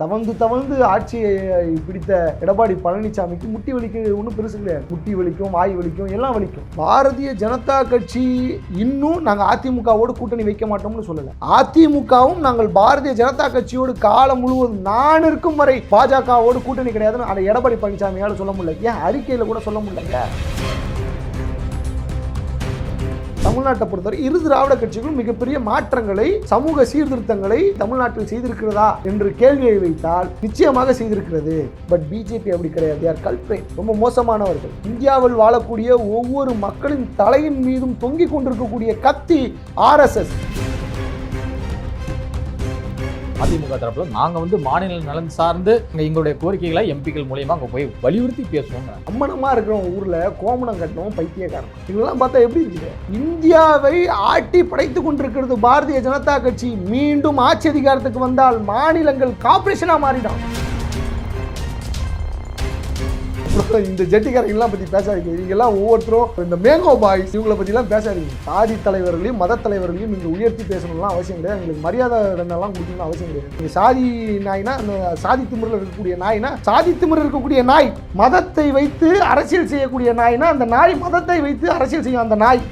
தவழ்ந்து தவழ்ந்து ஆட்சியை பிடித்த எடப்பாடி பழனிசாமிக்கு முட்டி வலிக்கு ஒன்றும் பெருசு கிடையாது. முட்டி வலிக்கும் வாய் வலிக்கும் எல்லாம் வலிக்கும். பாரதிய ஜனதா கட்சி இன்னும் நாங்கள் அதிமுகவோடு கூட்டணி வைக்க மாட்டோம்னு சொல்லலை. அதிமுகவும் நாங்கள் பாரதிய ஜனதா கட்சியோடு காலம் முழுவதும் நான் இருக்கும் வரை பாஜகவோடு கூட்டணி கிடையாதுன்னு அதை எடப்பாடி பழனிசாமியால் சொல்ல முடியல. ஏன் அறிக்கையில் கூட சொல்ல முடியல தமிழ்நாட்டை பொறுத்தவரை இரு திராவிட கட்சிகளும் மிகப்பெரிய மாற்றங்களை சமூக சீர்திருத்தங்களை தமிழ்நாட்டில் செய்திருக்கிறதா என்று கேள்வியை வைத்தால் நிச்சயமாக செய்திருக்கிறது. பட் பிஜேபி அப்படி கிடையாது. யார் கல்பே ரொம்ப மோசமானவர்கள். இந்தியாவில் வாழக்கூடிய ஒவ்வொரு மக்களின் தலையின் மீதும் தொங்கிக் கொண்டிருக்கக்கூடிய கத்தி ஆர்எஸ்எஸ் அதிமுக தரப்புல நாங்க வந்து மாநில நலன் சார்ந்து எங்களுடைய கோரிக்கைகளை எம்பிக்கள் மூலயமா அங்க போய் வலியுறுத்தி பேசுவோம் அம்மனமா இருக்கிறவங்க ஊர்ல கோமணம் கட்டணும் பைத்தியக்காரன். இதெல்லாம் பார்த்தா எப்படி இருக்குது? இந்தியாவை ஆட்டி படைத்துக் கொண்டிருக்கிறது பாரதிய ஜனதா கட்சி. மீண்டும் ஆட்சி அதிகாரத்துக்கு வந்தால் மாநிலங்கள் கார்பரேஷனா மாறிடும். இந்த ஜெட்டிக்காரங்களாம் பற்றி பேசாதீங்க. இவங்கெல்லாம் ஒவ்வொருத்தரும் இந்த மேங்கோ பாய்ஸ் இவங்களை பற்றிலாம் பேசாதீங்க. சாதி தலைவர்களையும் மத தலைவர்களையும் நீங்கள் உயர்த்தி பேசணும்லாம் அவசியம் கிடையாது. எங்களுக்கு மரியாதை எல்லாம் கொடுக்கணும்னு அவசியம் கிடையாது. நீங்கள் சாதி நாய்னா அந்த சாதி திமிரில் இருக்கக்கூடிய நாய்னா சாதி திமிரில் இருக்கக்கூடிய நாய் மதத்தை வைத்து அரசியல் செய்யக்கூடிய நாய்னா அந்த நாய் மதத்தை வைத்து அரசியல் செய்யும் அந்த நாய்.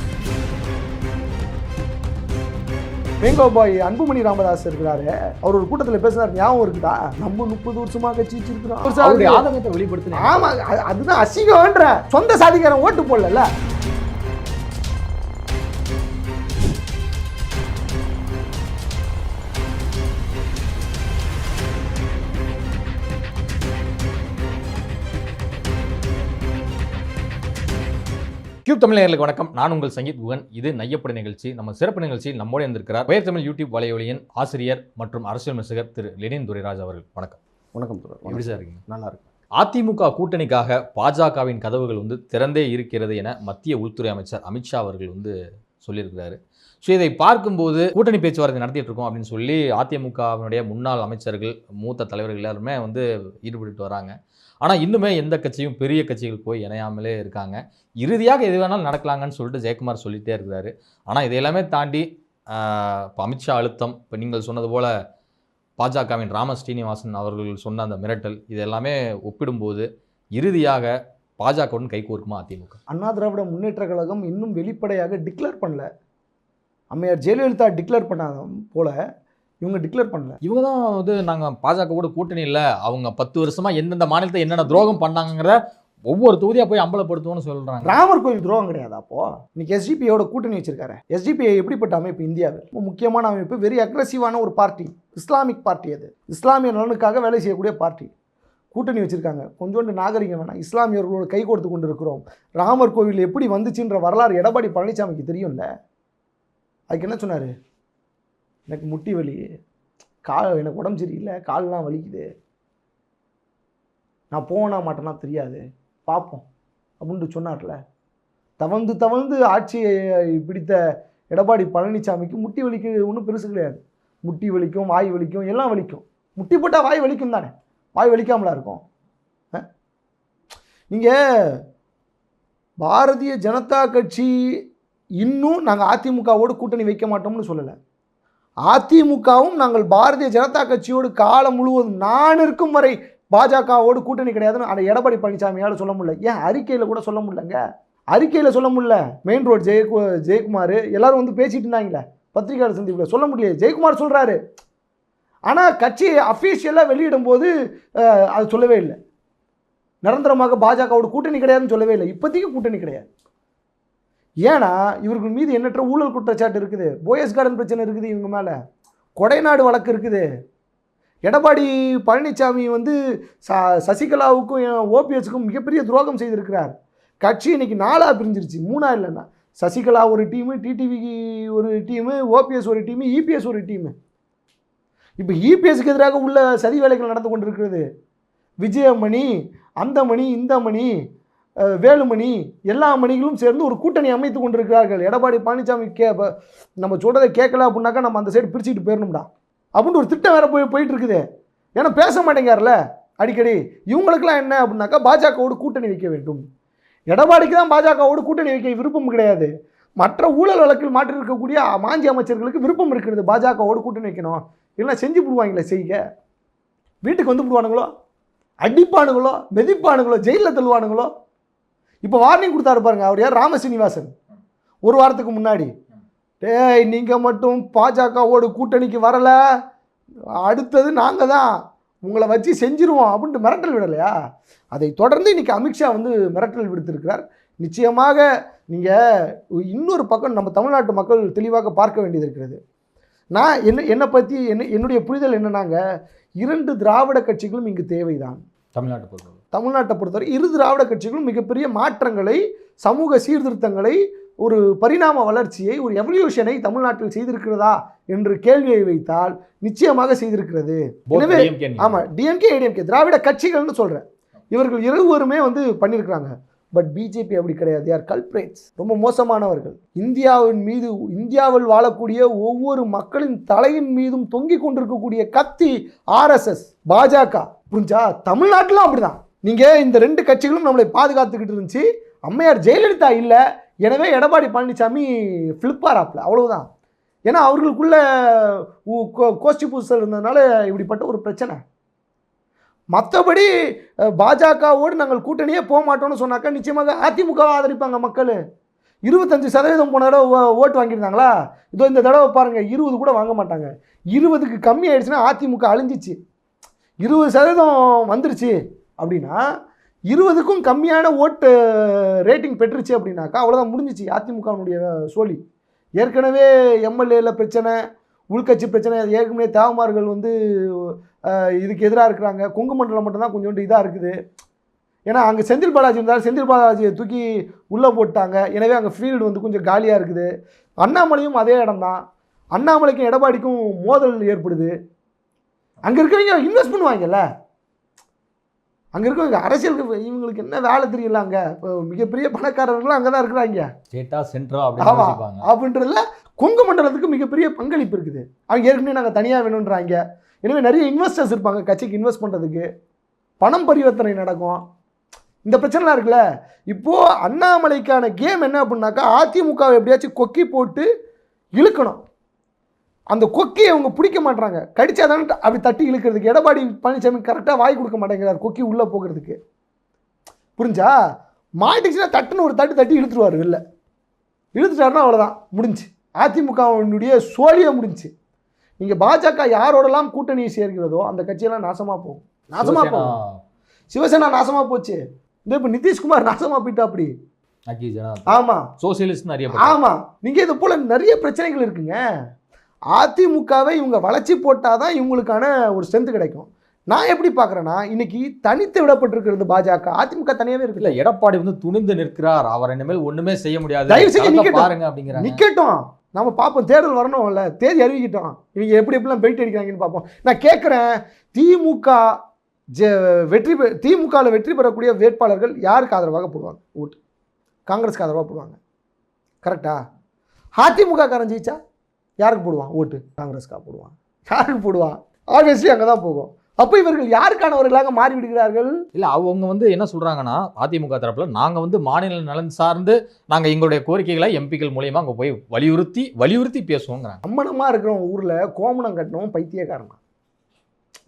மேங்கோ பாய் அன்புமணி ராமதாஸ் இருக்கிறாரு. அவர் ஒரு கூட்டத்தில் பேசுறாரு ஞாபகம் இருக்குதா? நம்ம முப்பது வருஷமா கட்சி அவருடைய வச்சிருக்கிறோம் ஆதங்கத்தை வெளிப்படுத்தின ஆமா அது- அதுதான் அசிங்கம்ன்ற. சொந்த சாதிக்காரன் ஓட்டு போடல கியூப் தமிழ் நேயர்களுக்கு வணக்கம். நான் உங்கள் சங்கீத் குகன். இது நையப்படி நிகழ்ச்சி. நம்ம சிறப்பு நிகழ்ச்சியில் நம்மோடு இருந்திருக்கிறார் உயர் தமிழ் யூடியூப் வலையொலியின் ஆசிரியர் மற்றும் அரசியல் விமர்சகர் திரு லெனின் துரைராஜ் அவர்கள். வணக்கம். வணக்கம் எப்படி சார் இருக்கீங்க? நல்லா இருக்கு அதிமுக கூட்டணிக்காக பாஜகவின் கதவுகள் வந்து திறந்தே இருக்கிறது என மத்திய உள்துறை அமைச்சர் அமித்ஷா அவர்கள் வந்து சொல்லியிருக்கிறாரு. ஸோ இதை பார்க்கும்போது கூட்டணி பேச்சுவார்த்தை நடத்திட்டு இருக்கோம் அப்படின்னு சொல்லி அதிமுகவினுடைய முன்னாள் அமைச்சர்கள் மூத்த தலைவர்கள் எல்லாருமே வந்து ஈடுபட்டு வராங்க. ஆனால் இன்னுமே எந்த கட்சியும் பெரிய கட்சிகள் போய் இணையாமலே இருக்காங்க. இறுதியாக எது வேணாலும் நடக்கலாங்கன்னு சொல்லிட்டு ஜெயக்குமார் சொல்லிட்டே இருக்கிறாரு. ஆனால் இதை எல்லாமே தாண்டி இப்போ அமித்ஷா அழுத்தம் இப்போ நீங்கள் சொன்னது போல் பாஜகவின் ராம ஸ்ரீனிவாசன் அவர்கள் சொன்ன அந்த மிரட்டல் இது எல்லாமே ஒப்பிடும்போது இறுதியாக பாஜகவுடன் கைகோர்க்குமா அதிமுக? அண்ணா திராவிட முன்னேற்ற கழகம் இன்னும் வெளிப்படையாக டிக்ளேர் பண்ணல. அம்மையார் ஜெயலலிதா டிக்ளேர் பண்ணாத போல இவங்க டிக்ளேர் பண்ணல. இவங்க தான் வந்து நாங்கள் பாஜகவோட கூட்டணி இல்லை. அவங்க பத்து வருஷமா எந்தெந்த மாநிலத்தை என்னென்ன துரோகம் பண்ணாங்கிறத ஒவ்வொரு தொகுதியாக போய் அம்பலப்படுத்துவோம்னு சொல்கிறாங்க ராமர் கோயில் துரோகம் கிடையாது அப்போ. இன்னைக்கு எஸ்டிபியோட கூட்டணி வச்சிருக்காரு. எஸ்டிபிஐ எப்படிப்பட்ட அமைப்பு? இந்தியாவில். ரொம்ப முக்கியமான அமைப்பு. வெரி அக்ரஸிவான ஒரு பார்ட்டி இஸ்லாமிக் பார்ட்டி அது. இஸ்லாமிய நலனுக்காக வேலை செய்யக்கூடிய பார்ட்டி கூட்டணி வச்சிருக்காங்க. கொஞ்சோண்டு நாகரிகம் வேணாம். இஸ்லாமியர்களோடு கை கொடுத்து கொண்டு இருக்கிறோம் ராமர் கோவில் எப்படி வந்துச்சுன்ற வரலாறு எடப்பாடி பழனிசாமிக்கு தெரியும்ல? அதுக்கு என்ன சொன்னார்? எனக்கு முட்டி வலி. கால் எனக்கு உடம்பு சரியில்லை. கால்லாம் வலிக்குது. நான் போனா மாட்டேன்னா தெரியாது. பார்ப்போம் அப்படின்ட்டு சொன்னார்ல. தவழ்ந்து தவழ்ந்து ஆட்சியை பிடித்த எடப்பாடி பழனிசாமிக்கு முட்டி வலிக்கு ஒன்றும் பெருசு கிடையாது. முட்டி வலிக்கும் வாய் வலிக்கும் எல்லாம் வலிக்கும். முட்டி போட்டால் வாய் வலிக்கும் தானே? வாய் வலிக்காமலா இருக்கும்? நீங்கள் பாரதிய ஜனதா கட்சி இன்னும் நாங்கள் அதிமுகவோடு கூட்டணி வைக்க மாட்டோம்னு சொல்லலை. அதிமுகவும் நாங்கள் பாரதிய ஜனதா கட்சியோடு காலம் முழுவதும் நான் இருக்கும் வரை பாஜகவோடு கூட்டணி கிடையாதுன்னு அந்த எடப்பாடி பழனிசாமியால் சொல்ல முடியல. ஏன்? அறிக்கையில் கூட சொல்ல முடியலங்க. அறிக்கையில் சொல்ல முடியல. மெயின் ரோடு ஜெய ஜெயக்குமார் எல்லாரும் வந்து பேசிட்டு இருந்தாங்களே. பத்திரிகையாளர் சந்திப்பில். சொல்ல முடியல ஜெயக்குமார் சொல்கிறாரு ஆனால் கட்சி அஃபீஷியலாக வெளியிடும் போது அது சொல்லவே இல்லை. நிரந்தரமாக பாஜகவோட கூட்டணி கிடையாதுன்னு சொல்லவே இல்லை. இப்போதைக்கு கூட்டணி கிடையாது. ஏன்னா இவர்கள் மீது எண்ணற்ற ஊழல் குற்றச்சாட்டு இருக்குது. போயஸ் கார்டன் பிரச்சனை இருக்குது இவங்க மேலே. கொடைநாடு வழக்கு இருக்குது. எடப்பாடி பழனிசாமி வந்து ச சசிகலாவுக்கும் ஓபிஎஸ்க்கும் மிகப்பெரிய துரோகம் செய்திருக்கிறார். கட்சி இன்னைக்கு நாலாக பிரிஞ்சிருச்சு. மூணாக இல்லைன்னா. சசிகலா ஒரு டீமு டிடிவிக்கு ஒரு டீமு ஓபிஎஸ் ஒரு டீமு இபிஎஸ் ஒரு டீமு. இப்போ இபிஎஸ்க்கு எதிராக உள்ள சதி வேலைகள் நடந்து கொண்டிருக்கிறது. விஜயமணி அந்த மணி இந்த மணி வேலுமணி எல்லா மணிகளும் சேர்ந்து ஒரு கூட்டணி அமைத்து கொண்டிருக்கிறார்கள். எடப்பாடி பழனிசாமி கே நம்ம சொல்கிறத கேட்கல அப்படின்னாக்கா நம்ம அந்த சைடு பிரிச்சுட்டு போயிடணும்டா. அப்படின்னு ஒரு திட்டம் வேறு போய் போயிட்டு இருக்குது ஏன்னா பேச மாட்டேங்கார்ல அடிக்கடி. இவங்களுக்கெல்லாம் என்ன அப்படின்னாக்கா பாஜகவோடு கூட்டணி வைக்க வேண்டும். எடப்பாடிக்கு தான் பாஜகவோடு கூட்டணி வைக்க விருப்பம் கிடையாது. மற்ற ஊழல் வழக்கில் மாற்றிருக்கக்கூடிய மாஞ்சி அமைச்சர்களுக்கு விருப்பம் இருக்கிறது பாஜகவோடு கூட்டணி வைக்கணும். இல்லைன்னா செஞ்சு போடுவாங்களே செய்க. வீட்டுக்கு வந்து விடுவானுங்களோ அடிப்பானுங்களோ? மெதிப்பானுங்களோ? ஜெயிலில் தள்ளுவானுங்களோ? இப்போ வார்னிங் கொடுத்தாரு பாருங்க அவர் யார்? ராமசீனிவாசன் ஒரு வாரத்துக்கு முன்னாடி. டேய் நீங்கள் மட்டும் பாஜகவோட கூட்டணிக்கு வரலை. அடுத்தது நாங்கள் தான். உங்களை வச்சு செஞ்சிருவோம் அப்படின்ட்டு மிரட்டல் விடலையா? அதை தொடர்ந்து இன்னைக்கு அமித்ஷா வந்து மிரட்டல் விடுத்திருக்கிறார். நிச்சயமாக நீங்கள் இன்னொரு பக்கம் நம்ம தமிழ்நாட்டு மக்கள் தெளிவாக பார்க்க வேண்டியது இருக்கிறது. நான் என்ன என்னை பற்றி என்ன என்னுடைய புரிதல் என்னன்னாங்க இரண்டு திராவிட கட்சிகளும் இங்கு தேவைதான். தமிழ்நாட்டை பொறுத்தவரை. தமிழ்நாட்டை பொறுத்தவரை இரு திராவிட கட்சிகளும் மிகப்பெரிய மாற்றங்களை சமூக சீர்திருத்தங்களை ஒரு பரிணாம வளர்ச்சியை ஒரு எவல்யூஷனை தமிழ்நாட்டில் செய்திருக்கிறதா என்று கேள்வியை வைத்தால் நிச்சயமாக செய்திருக்கிறது. எனவே. ஆமாம் டிஎம்கே ஏடிஎம்கே திராவிட கட்சிகள்னு சொல்கிறேன் இவர்கள் இருவருமே வந்து பண்ணியிருக்கிறாங்க பட் பிஜேபி அப்படி கிடையாது. யார் கல்பிரேட்ஸ் ரொம்ப மோசமானவர்கள். இந்தியாவின் மீது இந்தியாவில் வாழக்கூடிய ஒவ்வொரு மக்களின் தலையின் மீதும் தொங்கிக் கொண்டிருக்கக்கூடிய கத்தி ஆர்எஸ்எஸ் பாஜக புரிஞ்சா? தமிழ்நாட்டிலும் அப்படிதான். நீங்கள் இந்த ரெண்டு கட்சிகளும் நம்மளை பாதுகாத்துக்கிட்டு இருந்துச்சு. அம்மையார் ஜெயலலிதா இல்லை. எனவே எடப்பாடி பழனிசாமி ஃப்ளிப்பார் அவ்வளோதான் ஏன்னா அவர்களுக்குள்ள கோ- கோஷ்டி பூசல் இருந்ததுனால இப்படிப்பட்ட ஒரு பிரச்சனை. மற்றபடி பாஜகவோடு நாங்கள் கூட்டணியே போக மாட்டோம்னு சொன்னாக்கா நிச்சயமாக அதிமுகவை ஆதரிப்பாங்க மக்கள். இருபத்தஞ்சு சதவீதம் போன தடவை ஓட்டு வாங்கியிருந்தாங்களா? இதோ இந்த தடவை பாருங்கள் இருபது கூட வாங்க மாட்டாங்க. இருபதுக்கு கம்மி ஆயிடுச்சுன்னா அதிமுக அழிஞ்சிச்சு. இருபது சதவீதம் வந்துருச்சு. அப்படின்னா இருபதுக்கும் கம்மியான ஓட்டு ரேட்டிங் பெற்றுச்சு அப்படின்னாக்கா அவ்வளோதான் முடிஞ்சிச்சு அதிமுகவினுடைய சோழி. ஏற்கனவே எம்எல்ஏல பிரச்சனை உள்கட்சி பிரச்சனை ஏற்கனவே தேவமார்கள் வந்து இதுக்கு எதிராக இருக்கிறாங்க. கொங்கு மண்டலம் மட்டும்தான் கொஞ்சோண்டு இதாக இருக்குது. ஏன்னா அங்கே செந்தில் பாலாஜி இருந்தார். செந்தில் பாலாஜியை தூக்கி உள்ளே போட்டாங்க. எனவே அங்கே ஃபீல்டு வந்து கொஞ்சம் காலியாக இருக்குது. அண்ணாமலையும் அதே இடம்தான். அண்ணாமலைக்கும் எடப்பாடிக்கும் மோதல் ஏற்படுது. அங்கே இருக்கிறவங்க இன்வெஸ்ட் பண்ணுவாங்கல்ல? அங்கே இருக்கவங்க அரசியலுக்கு இவங்களுக்கு என்ன வேலை தெரியல அங்கே? இப்போ மிகப்பெரிய பணக்காரர்களும் அங்கே தான் இருக்கிறாங்க. ஸ்டேட்டா சென்ட்ரா அப்படின்னு ஆமா. யோசிப்பாங்க. அப்படின்றதுல கொங்கு மண்டலத்துக்கு மிகப்பெரிய பங்களிப்பு இருக்குது. அவங்க ஏற்கனவே நாங்கள் தனியாக வேணுன்றாங்க எனவே நிறைய இன்வெஸ்டர்ஸ் இருப்பாங்க கட்சிக்கு இன்வெஸ்ட் பண்ணுறதுக்கு பணம் பரிவர்த்தனை நடக்கும். இந்த பிரச்சனைலாம் இருக்குல்ல? இப்போது அண்ணாமலைக்கான கேம் என்ன அப்படின்னாக்கா அதிமுகவை எப்படியாச்சும் கொக்கி போட்டு இழுக்கணும். அந்த கொக்கியை அவங்க பிடிக்க மாட்றாங்க. கடிச்சாதான் அப்படி தட்டி இழுக்கிறதுக்கு. எடப்பாடி பழனிசாமி கரெக்டாக வாய் கொடுக்க மாட்டேங்கிறார் கொக்கி உள்ளே போகிறதுக்கு. புரிஞ்சா? மாட்டிச்சுன்னா தட்டுன்னு ஒரு தட்டு தட்டி இழுத்துருவார் வெளில. இழுத்துட்டாருன்னா அவ்வளோதான் முடிஞ்சு. அதிமுகவினுடைய சோழியே முடிஞ்சு. நீங்கள் பாஜக யாரோடலாம் கூட்டணியை சேர்கிறதோ அந்த கட்சியெல்லாம் நாசமாக போகும். நாசமாக போகும். சிவசேனா நாசமாக போச்சு. இந்த இப்போ நிதிஷ்குமார் நாசமாக போயிட்டா அப்படி ஆமாம் சோசியலிஸ்ட் நிறைய ஆமாம் நீங்கள் இது போல் நிறைய பிரச்சனைகள் இருக்குங்க. அதிமுகவை இவங்க வளைச்சி போட்டால் தான் இவங்களுக்கான ஒரு ஸ்ட்ரென்த் கிடைக்கும். நான் எப்படி பார்க்குறேன்னா இன்னைக்கு தனித்து விடப்பட்டிருக்கிறது பாஜக. அதிமுக தனியாகவே இல்ல இருக்குல்ல எடப்பாடி வந்து துணிந்து நிற்கிறார். அவர் இனிமேல் ஒண்ணுமே செய்ய முடியாது. தயவு செஞ்சு. பாருங்க அப்படிங்கிறாங்க. நிக்கட்டும். நம்ம பார்ப்போம். தேர்தல் வரணும்ல. தேதி அறிவிக்கட்டும். இவங்க எப்படி எப்படிலாம் பெல்ட் அடிக்கிறாங்கன்னு பார்ப்போம். நான் கேட்குறேன் திமுக ஜெ வெற்றி பெ திமுகவில் வெற்றி பெறக்கூடிய வேட்பாளர்கள் யாருக்கு ஆதரவாக போடுவாங்க? ஓட்டு. காங்கிரஸ்க்கு ஆதரவாக போடுவாங்க. கரெக்டா அதிமுக காரன் ஜெயிச்சா? யாருக்கு போடுவான்? ஓட்டு. காங்கிரஸ்க்காக போடுவான். யாருக்கு போடுவான்? ஆப்வியஸ்லி அங்கே தான் போகும். அப்போ இவர்கள் யாருக்கானவர்களாக மாறி விடுகிறார்கள் இல்ல அவங்க வந்து என்ன சொல்றாங்கன்னா அதிமுக தரப்புல நாங்க வந்து மாநில நலன் சார்ந்து நாங்க எங்களுடைய கோரிக்கைகளை எம்பிக்கள் மூலியமா அங்க போய் வலியுறுத்தி வலியுறுத்தி பேசுவோங்கிறாங்க. அம்மனமாக இருக்கிறவங்க ஊரில் கோமணம் கட்டினவன் பைத்தியக்காரனா?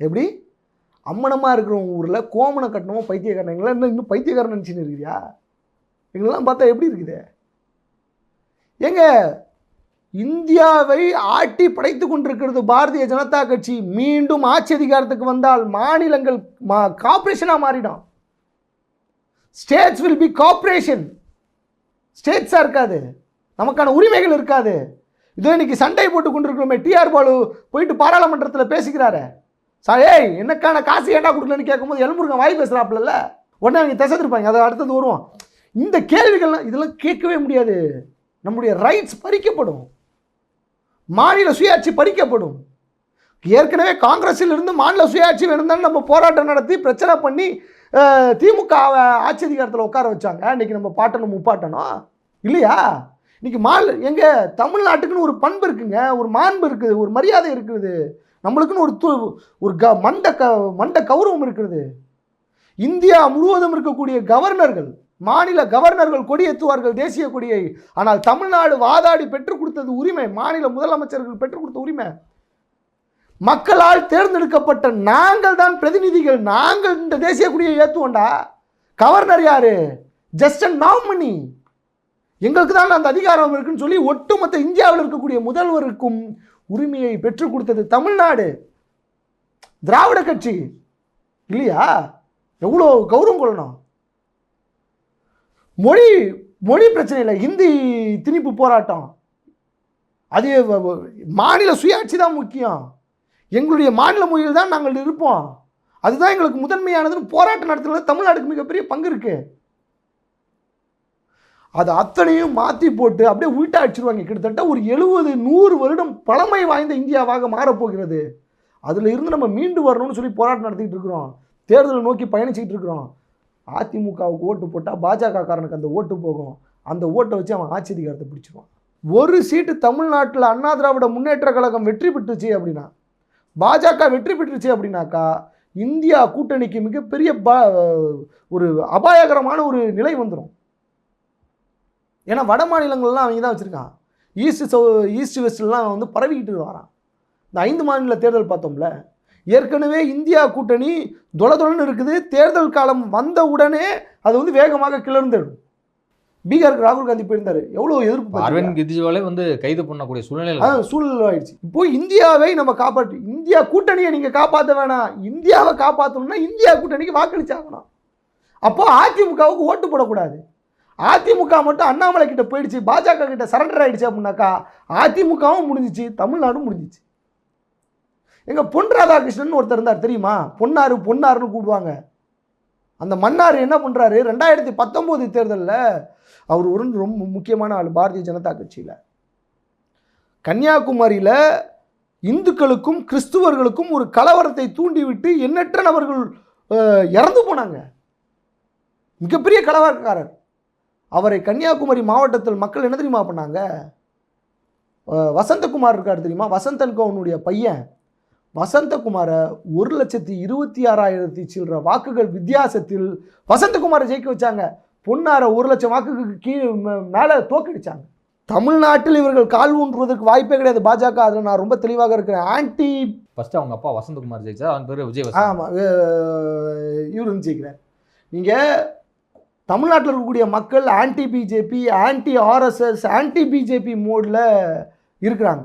எப்படி? அம்மனமாக இருக்கிறவங்க ஊரில் கோமணம் கட்டினவன் பைத்தியக்காரன்? எங்களாம் இன்னும் இன்னும் பைத்தியக்காரன் நினச்சின்னு இருக்கிறியா? எங்களெல்லாம் பார்த்தா எப்படி இருக்குது? ஏங்க இந்தியாவை ஆட்டி படைத்து கொண்டிருக்கிறது பாரதிய ஜனதா கட்சி. மீண்டும் ஆட்சி அதிகாரத்துக்கு வந்தால் மாநிலங்கள் மா கார்பரேஷனாக மாறிடும். ஸ்டேட்ஸ் வில் பி கார்பரேஷன் ஸ்டேட்ஸாக இருக்காது. நமக்கான உரிமைகள் இருக்காது. இதோ இன்னைக்கு சண்டை போட்டு கொண்டிருக்கிறோமே. டிஆர் பாலு போயிட்டு பாராளுமன்றத்தில் பேசிக்கிறாரு. சா ஏய் என்னக்கான காசு ஏண்டா கொடுக்கலன்னு கேட்கும்போது எலும்புருங்க வாய் பேசுகிறாப்புல உடனே அவங்க திசைத்திருப்பாங்க அதை அடுத்தது வருவோம். இந்த கேள்விகள்லாம் இதெல்லாம் கேட்கவே முடியாது. நம்முடைய ரைட்ஸ் பறிக்கப்படும். மாநில சுயாட்சி பறிக்கப்படும். ஏற்கனவே காங்கிரஸில் இருந்து மாநில சுயாட்சி வேணும்னு நம்ம போராட்டம் நடத்தி பிரச்சனை பண்ணி திமுக ஆட்சி அதிகாரத்தில் உட்கார வச்சாங்க. இன்னைக்கு நம்ம பாட்டணும் முப்பாட்டணும். இல்லையா? இன்னைக்கு மாநில எங்கள் தமிழ்நாட்டுக்குன்னு ஒரு பண்பு இருக்குங்க. ஒரு மாண்பு இருக்குது ஒரு மரியாதை இருக்குது. நம்மளுக்குன்னு ஒரு து ஒரு க மண்ட க மண்ட கௌரவம் இருக்கிறது இந்தியா முழுவதும் இருக்கக்கூடிய கவர்னர்கள் மாநில கவர்னர்கள் கொடியேற்றுவார்கள் தேசிய கொடியை. ஆனால் தமிழ்நாடு வாதாடி பெற்றுக் கொடுத்தது உரிமை. மாநில முதலமைச்சர்கள் பெற்றுக் கொடுத்த உரிமை. மக்களால் தேர்ந்தெடுக்கப்பட்ட நாங்கள் தான் பிரதிநிதிகள். நாங்கள் இந்த தேசிய கொடியை ஏற்றுவோண்டா கவர்னர் யாரு? Just and nominee. எங்களுக்கு தான் அந்த அதிகாரம் இருக்குன்னு சொல்லி ஒட்டுமொத்த இந்தியாவில் இருக்கக்கூடிய முதல்வருக்கும் உரிமையை பெற்றுக் கொடுத்தது தமிழ்நாடு. திராவிட கட்சி. இல்லையா? எவ்வளோ கௌரவம் கொள்ளணும். மொழி மொழி பிரச்சனை இல்லை. இந்தி திணிப்பு போராட்டம். அது மாநில சுயாட்சி தான் முக்கியம். எங்களுடைய மாநில மொழியில் தான் நாங்கள் இருப்போம். அதுதான் எங்களுக்கு முதன்மையானதுன்னு போராட்டம் நடத்துறதுல தமிழ்நாடுக்கு மிகப்பெரிய பங்கு இருக்கு. அது அத்தனையும் மாற்றி போட்டு அப்படியே உள்ட்டா அடிச்சிருவாங்க கிட்டத்தட்ட ஒரு எழுபது நூறு வருடம் பழமை வாய்ந்த இந்தியாவாக மாறப்போகிறது. அதில் இருந்து நம்ம மீண்டு வரணும்னு சொல்லி போராட்டம் நடத்திக்கிட்டு இருக்கிறோம். தேர்தலை நோக்கி பயணிச்சுக்கிட்டு இருக்கிறோம். அதிமுகவுக்கு ஓட்டு போட்டால் பாஜகக்காரனுக்கு அந்த ஓட்டு போகும். அந்த ஓட்டை வச்சு அவன் ஆட்சி அதிகாரத்தை பிடிச்சிருவான். ஒரு சீட்டு தமிழ்நாட்டில் அண்ணா திராவிட முன்னேற்ற கழகம் வெற்றி பெற்றுச்சு அப்படின்னா பாஜக வெற்றி பெற்றுச்சு அப்படின்னாக்கா இந்தியா கூட்டணிக்கு மிகப்பெரிய ப ஒரு அபாயகரமான ஒரு நிலை வந்துடும் ஏன்னா வட மாநிலங்கள்லாம் அவங்க தான் வச்சுருக்கான் ஈஸ்ட் சௌ ஈஸ்ட் வெஸ்ட்லாம் வந்து பரவிக்கிட்டு வரான் இந்த ஐந்து மாநில தேர்தல் பார்த்தோம்ல ஏற்கனவே இந்தியா கூட்டணி தொலைதொலன்னு இருக்குது. தேர்தல் காலம் வந்த உடனே அது வந்து வேகமாக கிளர்ந்துடும் பீகாருக்கு ராகுல் காந்தி போயிருந்தாரு. எவ்வளோ எதிர்ப்பு? அரவிந்த் கெஜ்ரிவாலே வந்து கைது பண்ணக்கூடிய சூழ்நிலை அதான் சூழல் ஆயிடுச்சு இப்போ இந்தியாவை நம்ம காப்பாற்றி இந்தியா கூட்டணியை நீங்க காப்பாற்ற வேணாம். இந்தியாவை காப்பாற்றணும்னா இந்தியா கூட்டணிக்கு வாக்களிச்சாகணும். அப்போ அதிமுகவுக்கு ஓட்டு போடக்கூடாது. அதிமுக மட்டும் அண்ணாமலை கிட்ட போயிடுச்சு பாஜக கிட்ட சரண்டர் ஆயிடுச்சு அப்படின்னாக்கா அதிமுகவும் முடிஞ்சிச்சு தமிழ்நாடும் முடிஞ்சிச்சு. எங்கள் பொன் ராதாகிருஷ்ணன் ஒருத்தர் இருந்தார் தெரியுமா? பொன்னாரு பொன்னாருன்னு கூடுவாங்க அந்த மன்னார் என்ன பண்ணுறாரு ரெண்டாயிரத்தி பத்தொம்போது தேர்தலில் அவர் ஒரு ரொம்ப முக்கியமான ஆள் பாரதிய ஜனதா கட்சியில். கன்னியாகுமரியில் இந்துக்களுக்கும் கிறிஸ்துவர்களுக்கும் ஒரு கலவரத்தை தூண்டிவிட்டு எண்ணற்ற நபர்கள் இறந்து போனாங்க. மிகப்பெரிய கலவரக்காரர். அவரை கன்னியாகுமரி மாவட்டத்தில் மக்கள் என்ன தெரியுமா பண்ணாங்க? வசந்தகுமார் இருக்கார் தெரியுமா? வசந்தன் கவுனுடைய பையன். வசந்தகுமாரை ஒரு லட்சத்தி இருபத்தி ஆறாயிரத்தி சில்லற வாக்குகள் வித்தியாசத்தில் வசந்தகுமாரை ஜெயிக்க வச்சாங்க. பொன்னாரை ஒரு லட்சம் வாக்குக்கு கீழே மேலே தோக்கடிச்சாங்க. தமிழ்நாட்டில் இவர்கள் கால் ஊன்றுவதற்கு வாய்ப்பே கிடையாது. பாஜக அதில் நான் ரொம்ப தெளிவாக இருக்கிறேன். ஆன்டி ஃபர்ஸ்ட் அவங்க அப்பா வசந்தகுமார் ஜெயிச்சார் அவங்க பேர் விஜய் ஆமாம் இவர் ஜெயிக்கிறார். நீங்கள் தமிழ்நாட்டில் இருக்கக்கூடிய மக்கள் anti BJP anti RSS anti BJP மோடில் இருக்கிறாங்க.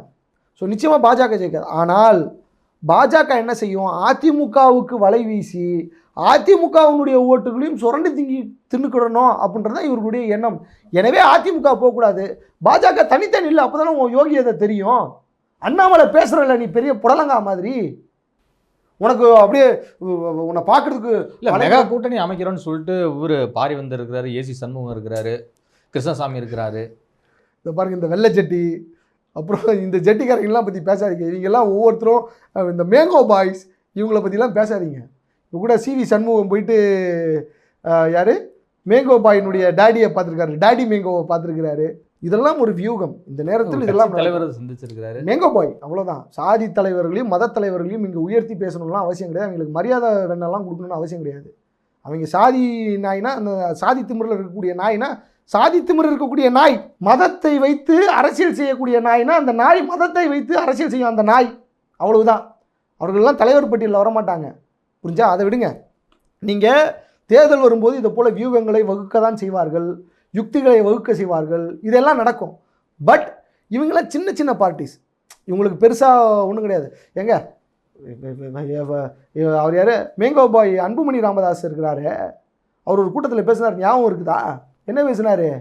ஸோ நிச்சயமாக பாஜக ஜெயிக்காது. ஆனால் பாஜக என்ன செய்யும்? அதிமுகவுக்கு வலை வீசி அதிமுகவினுடைய ஓட்டுகளையும் சுரண்டி திங்கி தின்னுக்கிடணும் அப்படின்றது தான் இவர்களுடைய எண்ணம். எனவே அதிமுக போகக்கூடாது. பாஜக தனித்தனி இல்லை அப்போ தானே உன் யோகியதை தெரியும். அண்ணாமலை பேசுகிறல்ல நீ பெரிய புடலங்கா மாதிரி. உனக்கு அப்படியே உன்னை பார்க்கறதுக்கு இல்ல மெகா கூட்டணி அமைக்கிறோம்னு சொல்லிட்டு இவரு பாரிவந்தர் இருக்கிறாரு ஏசி சண்முகம் இருக்கிறாரு கிருஷ்ணசாமி இருக்கிறாரு. இந்த பாருங்க இந்த வெள்ளை ஜட்டி அப்புறம் இந்த ஜட்டிக்காரங்கெல்லாம் பற்றி பேசாதீங்க. இவங்கெல்லாம் ஒவ்வொருத்தரும் இந்த மேங்கோ பாய்ஸ் இவங்கள பற்றிலாம் பேசாதீங்க. இப்போ கூட சிவி சண்முகம் போயிட்டு யாரு? மேங்கோ பாயினுடைய டேடியை பார்த்துருக்காரு. டேடி மேங்கோவை பார்த்துருக்கிறாரு. இதெல்லாம் ஒரு வியூகம். இந்த நேரத்தில் இதெல்லாம் தலைவர் சந்திச்சிருக்கிறாரு. மேங்கோ பாய் அவ்வளோதான் சாதி தலைவர்களையும் மத தலைவர்களையும் இங்கே உயர்த்தி பேசணும்லாம் அவசியம் கிடையாது. அவங்களுக்கு மரியாதை வேணெல்லாம் கொடுக்கணும்னு அவசியம் கிடையாது. அவங்க சாதி நாய்னா அந்த சாதி திமிரில் இருக்கக்கூடிய நாய்னா சாதி திமிர் இருக்கக்கூடிய நாய் மதத்தை வைத்து அரசியல் செய்யக்கூடிய நாய்னா அந்த நாய் மதத்தை வைத்து அரசியல் செய்யும் அந்த நாய். அவ்வளவுதான். அவர்களெல்லாம் தலைவர் பட்டியலில் வரமாட்டாங்க. புரிஞ்சா? அதை விடுங்க. நீங்கள் தேர்தல் வரும்போது இதை போல் வியூகங்களை வகுக்க தான் செய்வார்கள். யுக்திகளை வகுக்க செய்வார்கள். இதெல்லாம் நடக்கும். பட் இவங்களாம் சின்ன சின்ன பார்ட்டிஸ் இவங்களுக்கு பெருசாக ஒன்றும் கிடையாது. எங்க அவர் யார்? மேங்கோ பாய் அன்புமணி ராமதாஸ் இருக்கிறாரு. அவர் ஒரு கூட்டத்தில் பேசினார். ஞாபகம் இருக்குதா? என்ன பேசினாரு?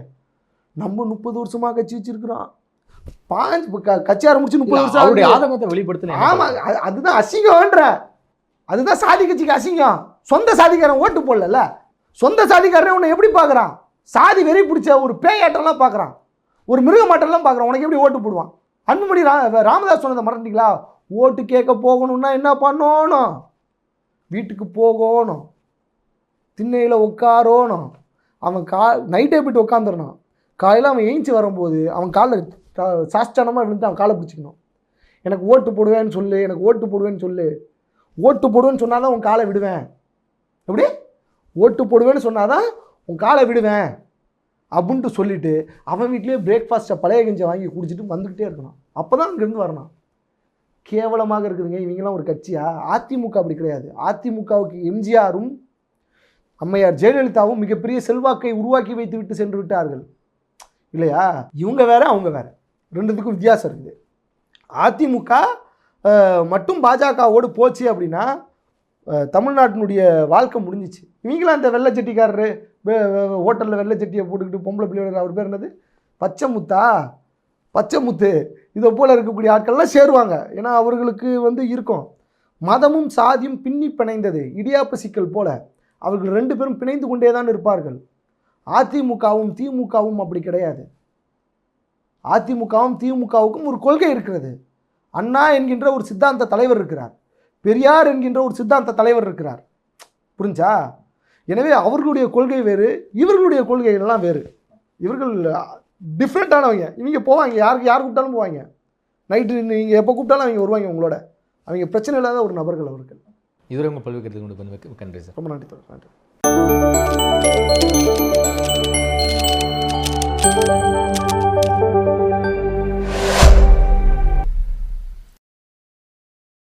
நம்ம முப்பது வருஷமா கட்சி வச்சிருக்கிறோம். பாஞ்சு கட்சி ஆரம்பிச்சு முப்பது வருஷம் அவருடைய. ஆதங்கத்தை வெளிப்படுத்தல ஆமா அது- அதுதான் அசிங்கம்ன்ற. அதுதான் சாதி கட்சிக்கு அசிங்கம். சொந்த சாதிக்காரன் ஓட்டு போடல சொந்த சாதிக்காரன் உன்னை எப்படி பார்க்கறான்? சாதி வெறி பிடிச்ச ஒரு பேயாட்டம்லாம் பார்க்கறான். ஒரு மிருகமாட்டம்லாம் பார்க்கறான். உனக்கு எப்படி ஓட்டு போடுவான்? அன்புமணி ரா ராமதாஸ் சொன்னதை மறந்துட்டீங்களா? ஓட்டு கேட்க போகணும்னா என்ன பண்ணணும்? வீட்டுக்கு போகணும். திண்ணையில் உட்காரோணும். அவன் கா நைட்டே போயிட்டு உட்காந்துருனான் காலையில் அவன் ஏஞ்சி வரும்போது அவன் காலில் சாஸ்டானமாக விழுந்து அவன் காலை பிடிச்சிக்கணும். எனக்கு ஓட்டு போடுவேன்னு சொல்லு எனக்கு ஓட்டு போடுவேன்னு சொல்லு. ஓட்டு போடுவேன்னு சொன்னால் தான் உன் காலை விடுவேன். எப்படி? ஓட்டு போடுவேன்னு சொன்னால் தான் உன் காலை விடுவேன். அப்படின்ட்டு சொல்லிவிட்டு அவன் வீட்லேயே பிரேக்ஃபாஸ்ட்டை பழைய கஞ்சை வாங்கி குடிச்சிட்டு வந்துக்கிட்டே இருக்கணும். அப்போ தான் அங்கேருந்து வரணும். கேவலமாக இருக்குதுங்க இவங்கெல்லாம் ஒரு கட்சியா? அதிமுக அப்படி கிடையாது. அதிமுகவுக்கு எம்ஜிஆரும் அம்மையார் ஜெயலலிதாவும் மிகப்பெரிய செல்வாக்கை உருவாக்கி வைத்து விட்டு சென்று விட்டார்கள். இல்லையா? இவங்க வேற அவங்க வேற. ரெண்டுத்துக்கும் வித்தியாசம் இருக்குது. அதிமுக மட்டும் பாஜகவோடு போச்சு அப்படின்னா தமிழ்நாட்டினுடைய வாழ்க்கை முடிஞ்சிச்சு. இவங்களாம் அந்த வெள்ளை சட்டிக்காரரு ஹோட்டலில் வெள்ளை சட்டியை போட்டுக்கிட்டு பொம்பளை பிள்ளையோட அவர் பேர் என்னது? பச்சை முத்தா? பச்சை முத்து. இதை போல் இருக்கக்கூடிய ஆட்கள்லாம் சேருவாங்க. ஏன்னா அவர்களுக்கு வந்து இருக்கும். மதமும் சாதியும் பின்னி பிணைந்தது. இடியாப்ப சிக்கல் போல. அவர்கள் ரெண்டு பேரும் பிணைந்து கொண்டே தான் இருப்பார்கள். அதிமுகவும் திமுகவும் அப்படி கிடையாது. அதிமுகவும் திமுகவுக்கும் ஒரு கொள்கை இருக்கிறது. அண்ணா என்கின்ற ஒரு சித்தாந்த தலைவர் இருக்கிறார். பெரியார் என்கின்ற ஒரு சித்தாந்த தலைவர் இருக்கிறார். புரிஞ்சா? எனவே அவர்களுடைய கொள்கை வேறு இவர்களுடைய கொள்கைகள்லாம் வேறு. இவர்கள் டிஃப்ரெண்ட்டானவங்க இவங்க போவாங்க. யாருக்கு யார் கூப்பிட்டாலும் போவாங்க. நைட்டு நீங்கள் எப்போ கூப்பிட்டாலும் அவங்க வருவாங்க உங்களோட. அவங்க பிரச்சனை இல்லாத ஒரு நபர்கள் அவர்கள். இதுவரை உங்கள் பல்வேறு கருத்து கொண்டு வந்து நன்றி சார் ரொம்ப நன்றி தொடர் நன்றி.